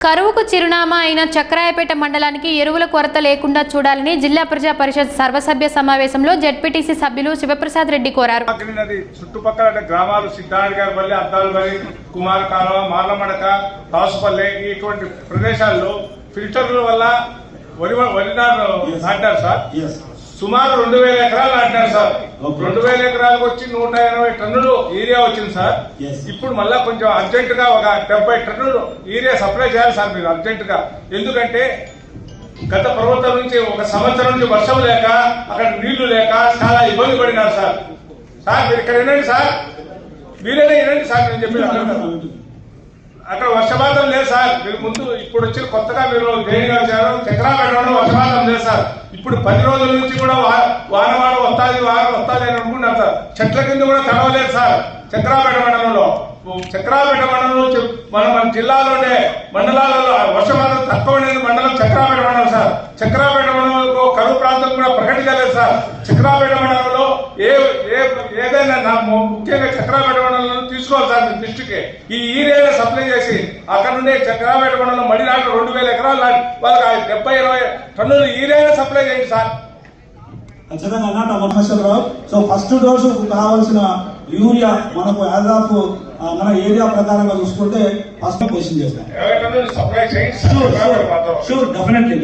కరువుకు చిరునామా అయిన చక్రాయపేట మండలానికి ఎరువుల కొరత లేకుండా చూడాలని జిల్లా ప్రజా పరిషత్ సర్వసభ్య సమావేశంలో జెడ్పీటీసీ సభ్యులు శివప్రసాద్ రెడ్డి కోరారు చుట్టుపక్కల గ్రామాలు సిద్ధార్థ గారి పల్లి అద్దాలపల్లి కుమార్ కాలువ మార్లమడక తాసుపల్లి ఇటువంటి ప్రదేశాల్లో ఫిల్టర్ల వల్ల వరి వరి నారు నాటారు సార్. సుమారు రెండు వేల ఎకరాలు నాటినారు సార్. రెండు వేల ఎకరాలకు వచ్చి నూట ఎనభై టన్నులు ఏరియా వచ్చింది సార్. ఇప్పుడు మళ్ళా కొంచెం అర్జెంట్గా ఒక డెబ్బై టన్నులు ఏరియా సప్లై చేయాలి సార్ మీరు అర్జెంట్గా ఎందుకంటే గత ప్రభుత్వం నుంచి ఒక సంవత్సరం నుంచి వర్షం లేక అక్కడ నీళ్ళు లేక చాలా ఇబ్బంది పడినారు సార్. సార్ మీరు ఇక్కడ వినండి సార్. మీరేనే వినండి సార్ నేను చెప్పి అక్కడ వర్షపాతం లేదు సార్. మీరు ముందు ఇప్పుడు వచ్చిన కొత్తగా మీరు జైన్ గారు చేరారు చక్రాపేటలో వర్షపాతం లేదు సార్. ఇప్పుడు పది రోజుల నుంచి కూడా వా- వారం వస్తాది వారం వస్తాది అని అనుకున్నారు సార్. చెట్ల కింద కూడా తడవలేదు సార్. చక్రాపేట మండలంలో. చక్రాపేట మండలంలో చెప్- మన మన జిల్లాలోనే మండలాలలో వర్షపాతం తక్కువ మండలం చక్రాపేట మండలం సార్. చక్రాపేట మండలంలో కరువు ప్రాంతం కూడా ప్రకటించలేదు సార్. చక్రాపేట మండలంలో ఏ ఏ ఏదైనా ముఖ్యంగా చక్రాపేట తీసుకోవాలి సార్ మీ దృష్టికి. ఈ ఈరియా సప్లై చేసి అక్కడ నుండి చక్రాపేట మండలం మడి నాటు రెండు వేల ఎకరాలు నాటి వాళ్ళకి డెబ్బై ఇరవై టన్నులు ఈరియా సప్లై చేయండి సార్. ఖచ్చితంగా అన్నట్టు మహేశ్వరరావు సో ఫస్ట్ డోసు కావాల్సిన యూరియా మనకు యాజ్ ఆఫ్ మన ఏరియా ప్రకారంగా చూసుకుంటే ఫస్ట్ క్వశ్చన్ చేస్తాం. Sure definitely